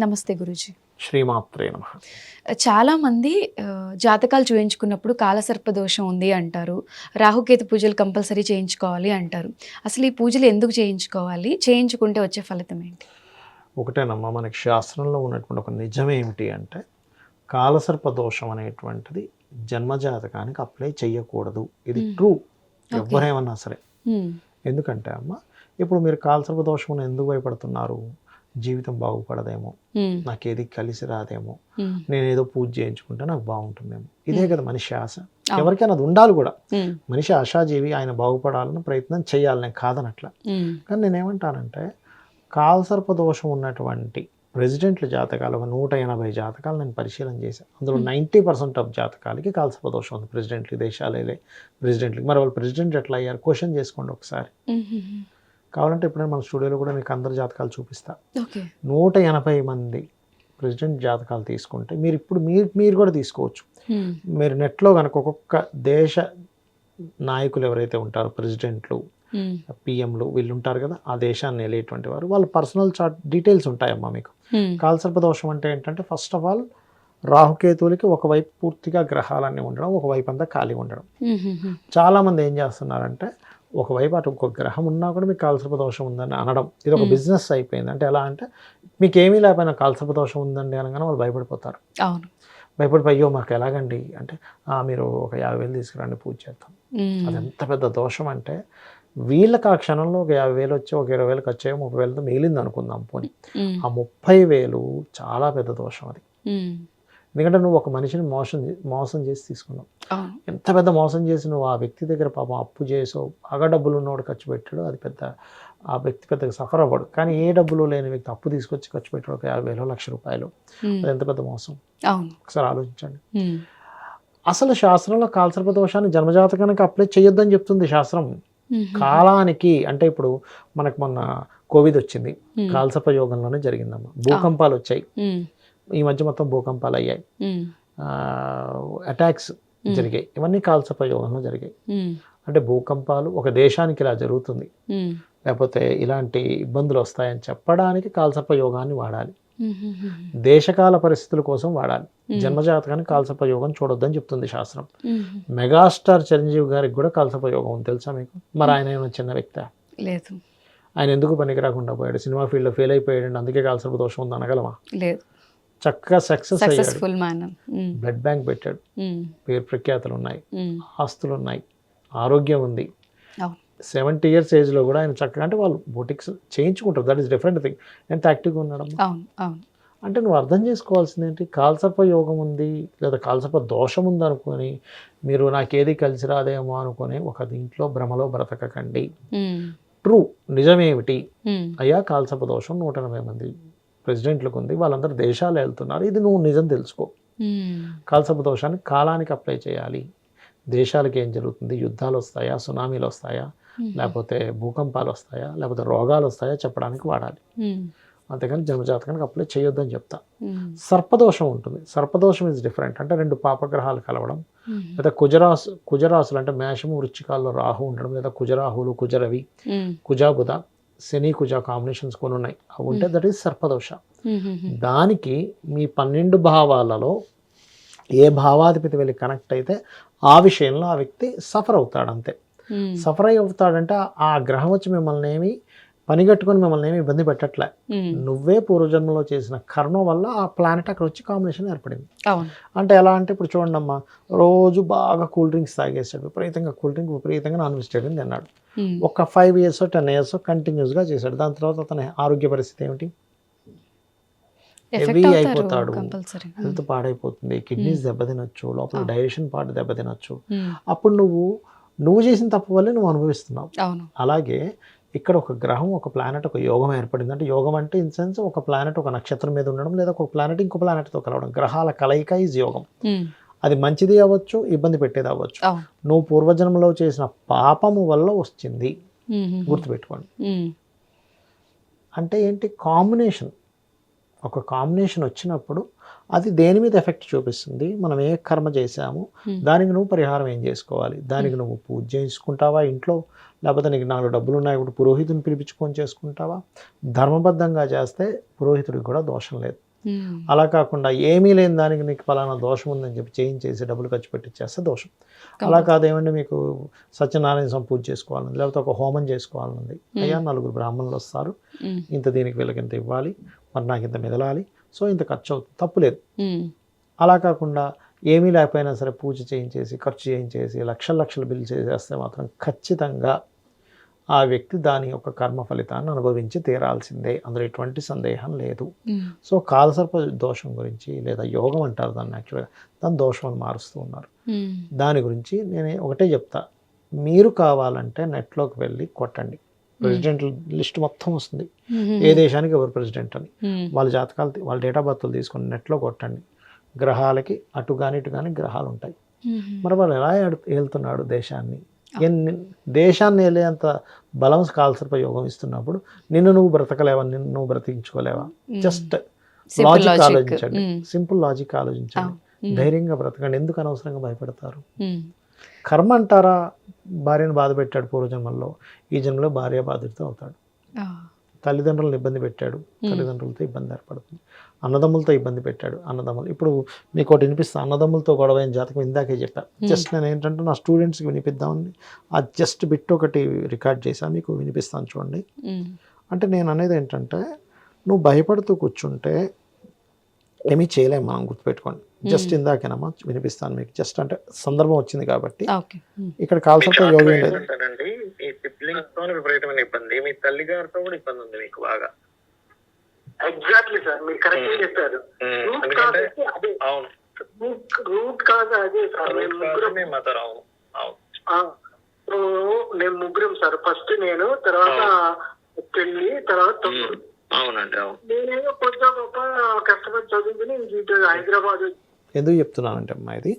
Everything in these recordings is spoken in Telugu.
నమస్తే గురుజీ. శ్రీమాత్రే నమ. చాలా మంది ఆ, జాతకాలు చూయించుకున్నప్పుడు కాలసర్ప దోషం ఉంది అంటారు రాహుకేతు పూజలు కంపల్సరీ చేయించుకోవాలి అంటారు. అసలు ఈ పూజలు ఎందుకు చేయించుకోవాలి? చేయించుకుంటే వచ్చే ఫలితం ఏంటి? ఒకటేనమ్మా మనకి శాస్త్రంలో ఉన్నటువంటి ఒక నిజం ఏమిటి అంటే కాలసర్ప దోషం అనేటువంటిది జన్మజాతకానికి అప్లై చేయకూడదు ఇది. ట్రూ. ఎవరేమన్నా సరే. ఎందుకంటే అమ్మ ఇప్పుడు మీరు కాలసర్ప దోషం ఎందుకు భయపడుతున్నారు? జీవితం బాగుపడదేమో. ఉమ్, నాకు ఏది కలిసి రాదేమో. ఉమ్, నేను ఏదో పూజ చేయించుకుంటే నాకు బాగుంటుందేమో. ఇదే. కదా మనిషి ఆశ. ఎవరికైనా అది ఉండాలి కూడా. మనిషి ఆశాజీవి ఆయన బాగుపడాలని ప్రయత్నం చేయాలి. నేను కాదనట్లా. కానీ నేనేమంటానంటే కాల్సర్ప దోషం ఉన్నటువంటి ప్రెసిడెంట్ల జాతకాలు ఒక నూట ఎనభై జాతకాలు నేను పరిశీలన చేశాను అందులో. నైంటీ పర్సెంట్ ఆఫ్ జాతకాలకి కాల్సర్ప దోషం ఉంది. ప్రెసిడెంట్లు దేశాలే ప్రెసిడెంట్లకి మరి వాళ్ళు ప్రెసిడెంట్ ఎట్లా అయ్యారు? క్వశ్చన్ చేసుకోండి ఒకసారి. కావాలంటే ఎప్పుడైనా మన స్టూడియోలో కూడా మీకు అందరు జాతకాలు చూపిస్తా. నూట ఎనభై మంది ప్రెసిడెంట్ జాతకాలు తీసుకుంటే మీరు ఇప్పుడు మీరు మీరు కూడా తీసుకోవచ్చు. మీరు నెట్లో కనుక ఒక్కొక్క దేశ నాయకులు ఎవరైతే ఉంటారో ప్రెసిడెంట్లు పిఎంలు వీళ్ళు ఉంటారు కదా ఆ దేశాన్ని వెళ్ళేటువంటి వారు వాళ్ళ పర్సనల్ చార్ట్ డీటెయిల్స్ ఉంటాయమ్మా మీకు. కాల్సర్ప దోషం అంటే ఏంటంటే ఫస్ట్ ఆఫ్ ఆల్ రాహుకేతువులకి ఒకవైపు పూర్తిగా గ్రహాలన్నీ ఉండడం ఒకవైపు అంతా ఖాళీ ఉండడం. చాలామంది ఏం చేస్తున్నారంటే ఒకవైపు అటు ఒక గ్రహం ఉన్నా కూడా మీకు కాల్సర్ప దోషం ఉందని అనడం. ఇది ఒక. బిజినెస్ అయిపోయింది. అంటే ఎలా అంటే మీకు ఏమీ లేకపోయినా కాల్సర్ప దోషం ఉందండి అనగానే వాళ్ళు భయపడిపోతారు. అవును. భయపడిపోయి అయ్యో మాకు ఎలాగండి? అంటే "ఆ, మీరు ఒక యాభై వేలు తీసుకురండి పూజ చేస్తాం ఉమ్, అది ఎంత పెద్ద దోషం అంటే వీళ్ళకి ఆ క్షణంలో ఒక యాభై వేలు వచ్చి ఒక ఇరవై వేలకు వచ్చాయో ముప్పై వేలతో మిగిలింది అనుకుందాం పోనీ. ఆ ముప్పై వేలు చాలా పెద్ద దోషం అది. ఎందుకంటే నువ్వు ఒక మనిషిని మోసం మోసం చేసి తీసుకున్నావు. ఎంత పెద్ద మోసం చేసి నువ్వు ఆ వ్యక్తి దగ్గర పాపం అప్పు చేసో బాగా డబ్బులు ఉన్నవాడు ఖర్చు పెట్టాడు అది పెద్ద ఆ వ్యక్తి పెద్దగా సఫర్ అవ్వడు. కానీ ఏ డబ్బులు లేని వ్యక్తి అప్పు తీసుకొచ్చి ఖర్చు పెట్టాడు ఒక యాభై వేలు లక్ష రూపాయలు. అది ఎంత పెద్ద మోసం? ఒకసారి ఆలోచించండి. అసలు శాస్త్రంలో కాల్సర్ప దోషాన్ని జన్మజాతకానికి అప్లై చేయొద్దని చెప్తుంది శాస్త్రం. కాలానికి అంటే ఇప్పుడు మనకు మొన్న కోవిడ్ వచ్చింది. కాల్సర్ప యోగంలోనే జరిగిందమ్మా. భూకంపాలు వచ్చాయి. ఈ మధ్య మొత్తం భూకంపాలు అయ్యాయి అటాక్స్. జరిగాయి. ఇవన్నీ కాల్సర్ప యోగంలో జరిగాయి. అంటే భూకంపాలు ఒక దేశానికి ఇలా జరుగుతుంది. లేకపోతే ఇలాంటి ఇబ్బందులు వస్తాయని చెప్పడానికి కాల్సర్ప యోగాన్ని వాడాలి. దేశకాల పరిస్థితుల కోసం వాడాలి. Hmm. జన్మజాతకానికి కాల్సర్ప యోగం చూడొద్దని చెప్తుంది శాస్త్రం. మెగాస్టార్ చిరంజీవి గారికి కూడా కాల్సర్ప యోగం ఉంది. తెలుసా మీకు? మరి ఆయన ఏమైనా చిన్న వ్యక్తి? లేదు. ఆయన ఎందుకు పనికి రాకుండా పోయాడు? సినిమా ఫీల్డ్లో ఫెయిల్ అయిపోయాడు. అందుకే కాల్సర్ప దోషం ఉంది అనగలమా లేదు. చక్కగా success successful man blood bank పెట్టాడు. పేరు ప్రఖ్యాతలు ఉన్నాయి. ఆస్తులు ఉన్నాయి ఆరోగ్యం ఉంది. సెవెంటీ ఇయర్స్ ఏజ్లో కూడా ఆయన చక్కగా అంటే వాళ్ళు బోటిక్స్ చేయించుకుంటారు. దట్ ఈస్ డిఫరెంట్ థింగ్ ఎంత యాక్టివ్గా అవును అంటే నువ్వు అర్థం చేసుకోవాల్సింది ఏంటి? కాల్సర్ప యోగం ఉంది లేదా కాల్సర్ప దోషం ఉంది అనుకొని మీరు నాకేది కలిసి రాదేమో అనుకొని ఒక దీంట్లో భ్రమలో బ్రతకకండి. ట్రూ నిజమేమిటి? ఉమ్, అయ్యా కాల్సర్ప దోషం నూట ఎనభై మంది. ప్రెసిడెంట్లకు ఉంది వాళ్ళందరూ దేశాలు వెళ్తున్నారు. ఇది నువ్వు నిజం తెలుసుకో. ఉమ్, కాల్సర్ప దోషాన్ని కాలానికి అప్లై చేయాలి. దేశాలకి ఏం జరుగుతుంది? యుద్ధాలు వస్తాయా? సునామీలు వస్తాయా? ఉమ్, లేకపోతే భూకంపాలు వస్తాయా? లేకపోతే రోగాలు వస్తాయా? చెప్పడానికి వాడాలి. ఉమ్, అంతేకాని జన్మజాతకానికి అప్లై చేయొద్దని చెప్తా. సర్పదోషం ఉంటుంది. సర్పదోషం ఇస్ డిఫరెంట్ అంటే రెండు పాపగ్రహాలు కలవడం. లేదా కుజరాసు కుజరాసులు అంటే మేషము వృచ్చికాల్లో రాహు ఉండడం. లేదా కుజరాహులు కుజరవి కుజాబుధ. శని కుజ కాంబినేషన్స్ కొన్ని ఉన్నాయి. అవి ఉంటే దట్ ఈస్ సర్పదోష. దానికి మీ పన్నెండు భావాలలో ఏ భావాధిపతి వెళ్ళి కనెక్ట్ అయితే ఆ విషయంలో ఆ వ్యక్తి సఫర్ అవుతాడు అంతే సఫర్ అయి అవుతాడంటే ఆ గ్రహం వచ్చి మిమ్మల్ని ఏమి పనిగట్టుకొని మిమ్మల్ని ఏమి ఇబ్బంది పెట్టట్లే. నువ్వే పూర్వజన్మలో చేసిన కర్మ వల్ల ఆ ప్లానెట్ అక్కడ వచ్చి కాంబినేషన్ ఏర్పడింది. అంటే ఎలా అంటే ఇప్పుడు చూడండి అమ్మా రోజు బాగా కూల్ డ్రింక్స్ తాగేసాడు విపరీతంగా కూల్ డ్రింక్ విపరీతంగా నాన్ వెజిటేరియన్ తిన్నాడు. ఒక ఫైవ్ ఇయర్స్ టెన్ ఇయర్స్ కంటిన్యూస్గా చేశాడు. దాని తర్వాత అతని ఆరోగ్య పరిస్థితి ఏమిటి? అవుతారు అయిపోతాడు. హెల్త్ పాడైపోతుంది. కిడ్నీస్ దెబ్బతినొచ్చు లోపల. డైజెషన్ పార్ట్ దెబ్బతినొచ్చు. అప్పుడు నువ్వు నువ్వు చేసిన తప్పు వల్లే నువ్వు అనుభవిస్తున్నావు. అలాగే ఇక్కడ ఒక గ్రహం ఒక ప్లానెట్ ఒక యోగం ఏర్పడింది. అంటే యోగం అంటే ఇన్ సెన్స్ ఒక ప్లానెట్ ఒక నక్షత్రం మీద ఉండడం లేదా ఒక ప్లానెట్ ఇంకో ప్లానెట్తో కలవడం. గ్రహాల కలయిక ఈజ్ యోగం. ఉమ్, అది మంచిది అవ్వచ్చు ఇబ్బంది పెట్టేది అవ్వచ్చు. నువ్వు పూర్వజన్మలో చేసిన పాపము వల్ల వచ్చింది. ఉమ్, గుర్తుపెట్టుకోండి. ఉమ్, అంటే ఏంటి? కాంబినేషన్ ఒక కాంబినేషన్ వచ్చినప్పుడు అది దేని మీద ఎఫెక్ట్ చూపిస్తుంది? మనం ఏ కర్మ చేశాము. దానికి నువ్వు పరిహారం ఏం చేసుకోవాలి? దానికి నువ్వు పూజ చేసుకుంటావా ఇంట్లో? లేకపోతే నీకు నాలుగు డబ్బులు ఉన్నాయి ఇప్పుడు పురోహితుని పిలిపించుకొని చేసుకుంటావా? ధర్మబద్ధంగా చేస్తే పురోహితుడికి కూడా దోషం లేదు. అలా కాకుండా ఏమీ లేని దానికి నీకు ఫలానా దోషం ఉందని చెప్పి చేయించేసి డబ్బులు ఖర్చు పెట్టిచ్చేస్తే దోషం. అలా కాదు ఏమంటే మీకు సత్యనారాయణ స్వామి పూజ చేసుకోవాలని లేకపోతే ఒక హోమం చేసుకోవాలనుంది అయ్యా నలుగురు బ్రాహ్మణులు వస్తారు. ఇంత దీనికి వీళ్ళకి ఇంత ఇవ్వాలి. మరి నాకు ఇంత మెదలాలి. సో ఇంత ఖర్చు అవుతుంది తప్పులేదు. అలా కాకుండా ఏమీ లేకపోయినా సరే పూజ చేయించేసి ఖర్చు చేయించేసి లక్షల లక్షల బిల్లు చేసేస్తే మాత్రం ఖచ్చితంగా ఆ వ్యక్తి దాని యొక్క కర్మ ఫలితాన్ని అనుభవించి తీరాల్సిందే. అందులో ఎటువంటి సందేహం లేదు. సో కాలసర్ప దోషం గురించి లేదా యోగం అంటారు దాన్ని యాక్చువల్గా. దాని దోషం అని మారుస్తూ ఉన్నారు. దాని గురించి నేను ఒకటే చెప్తా. మీరు కావాలంటే నెట్లోకి వెళ్ళి కొట్టండి. ప్రెసిడెంట్ లిస్ట్ మొత్తం వస్తుంది ఉమ్. ఏ దేశానికి ఎవరు ప్రెసిడెంట్ అని ఉమ్. వాళ్ళ జాతకాలు వాళ్ళ డేట్ ఆఫ్ బర్త్లు తీసుకొని నెట్లో కొట్టండి గ్రహాలకి అటు కానీ ఇటు కానీ గ్రహాలు ఉంటాయి. మరి వాళ్ళు ఎలా ఏలుతున్నాడు దేశాన్ని ఎన్ని దేశాన్ని వెళ్ళేంత బలం కాల్సర్ప యోగం ఇస్తున్నప్పుడు నిన్ను నువ్వు బ్రతకలేవా నిన్ను నువ్వు బ్రతికించుకోలేవా జస్ట్ లాజిక్. ఆలోచించండి. సింపుల్ లాజిక్ ఆలోచించండి Mm. ధైర్యంగా బ్రతకండి ఎందుకు అనవసరంగా భయపడతారు. కర్మ అంటారా? భార్యను బాధ పెట్టాడు పూర్వజన్మల్లో ఈ జన్మలో భార్య బాధితుడు అవుతాడు. తల్లిదండ్రులను ఇబ్బంది పెట్టాడు. తల్లిదండ్రులతో ఇబ్బంది ఏర్పడుతుంది. అన్నదమ్ములతో ఇబ్బంది పెట్టాడు. అన్నదమ్ములు. ఇప్పుడు మీకు ఒకటి వినిపిస్తా. అన్నదమ్ములతో గొడవ అయిన జాతకం ఇందాకే చెప్పా. జస్ట్ నేను ఏంటంటే నా స్టూడెంట్స్కి వినిపిద్దామని ఆ జస్ట్ బిట్ ఒకటి రికార్డ్ చేశా. మీకు వినిపిస్తాను చూడండి. అంటే నేను అనేది ఏంటంటే నువ్వు భయపడుతూ కూర్చుంటే ఏమీ చేయలేము మనం గుర్తుపెట్టుకోండి. జస్ట్ ఇందాకేనమ్మా వినిపిస్తాను మీకు. జస్ట్ అంటే సందర్భం వచ్చింది కాబట్టి. ఓకే. ఉమ్. ఇక్కడ కాల్సర్ప యోగం లేదు మీ సిబ్లింగ్స్తో విపరీతమైన ఇబ్బంది. మీ తల్లి గారితో కూడా ఇబ్బంది ఉంది మీకు బాగా. ఎగ్జాక్ట్లీ సార్ మీరు కరెక్ట్ చెప్పారు. కాజ్ అదే. అవును. రూట్ కాజ్ అదే సార్ మేము ముగ్గురం. సార్ ఫస్ట్ నేను తర్వాత పెళ్ళి తర్వాత తమ్ముడు. అవునండి అవును. నేనేమో కొంచెం గొప్ప కష్టపడి చదువుకుని ఇంక ఇటు హైదరాబాద్ ఎందుకు చెప్తున్నానంటే అమ్మా ఇది.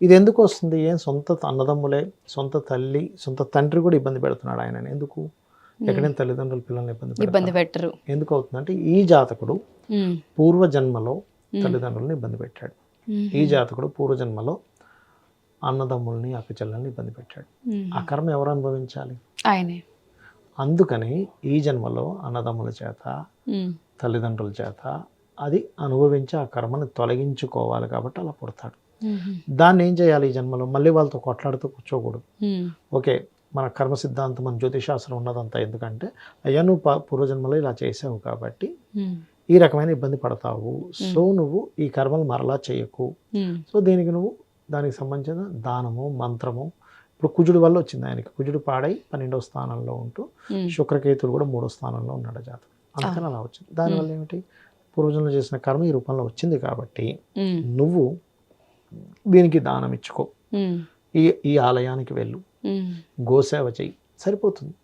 ఇది ఎందుకు వస్తుంది? ఏం సొంత అన్నదమ్ములే సొంత తల్లి సొంత తండ్రి కూడా ఇబ్బంది పెడుతున్నాడు ఆయన ఎందుకు? ఎక్కడైనా తల్లిదండ్రులు పిల్లల్ని ఇబ్బంది పెట్టరు. ఎందుకు అవుతుందంటే ఈ జాతకుడు. పూర్వ జన్మలో తల్లిదండ్రులను ఇబ్బంది పెట్టాడు. ఈ జాతకుడు పూర్వజన్మలో అన్నదమ్ముల్ని అక్క చెల్లెల్ని ఇబ్బంది పెట్టాడు. ఆ కర్మ ఎవరు అనుభవించాలి? ఆయనే. అందుకని ఈ జన్మలో అన్నదమ్ముల చేత. తల్లిదండ్రుల చేత అది అనుభవించి ఆ కర్మని తొలగించుకోవాలి కాబట్టి అలా పుడతాడు. దాన్ని ఏం చేయాలి ఈ జన్మలో మళ్ళీ వాళ్ళతో కొట్లాడుతూ కూర్చోకూడదు. ఓకే మన కర్మ సిద్ధాంతం మన జ్యోతిశాస్త్రం ఉన్నదంతా ఎందుకంటే అయ్యా నువ్వు పూర్వజన్మలో ఇలా చేసావు కాబట్టి. ఈ రకమైన ఇబ్బంది పడతావు సో నువ్వు ఈ కర్మలు మరలా చేయకు. సో దీనికి నువ్వు దానికి సంబంధించిన దానము మంత్రము ఇప్పుడు కుజుడు వల్ల వచ్చింది ఆయనకి. కుజుడు పాడై పన్నెండవ స్థానంలో ఉంటూ. శుక్రకేతుడు కూడా మూడో స్థానంలో ఉన్నాడు జాతకం. అందుకని అలా వచ్చింది. దానివల్ల ఏమిటి? పూర్వజన్మలో చేసిన కర్మ ఈ రూపంలో వచ్చింది కాబట్టి. నువ్వు దీనికి దానం ఇచ్చుకో. ఈ ఈ ఆలయానికి వెళ్ళు. గోసేవ చెయ్యి. సరిపోతుంది.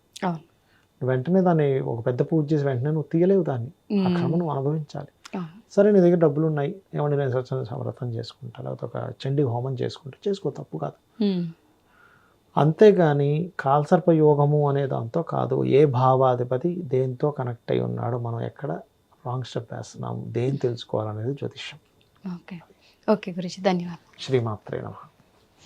వెంటనే దాన్ని ఒక పెద్ద పూజ చేసి వెంటనే నువ్వు తీయలేవు దాన్ని. ఆ. కర్మను అనుభవించాలి. సరే నీ దగ్గర డబ్బులు ఉన్నాయి ఏమంటే నేను సత్యనారాయణ వ్రతం చేసుకుంటా. లేకపోతే ఒక చండీ హోమం చేసుకుంటా. చేసుకో తప్పు కాదు. అంతేగాని కాల్సర్ప యోగము అనే దాంతో కాదు. ఏ భావాధిపతి దేంతో కనెక్ట్ అయి ఉన్నాడో మనం ఎక్కడ రాంగ్ స్టెప్ వేస్తున్నాం దేని తెలుసుకోవాలనేది జ్యోతిష్యం. ఓకే. ఓకే గురించి ధన్యవాదాలు. శ్రీమాత్రే నమః.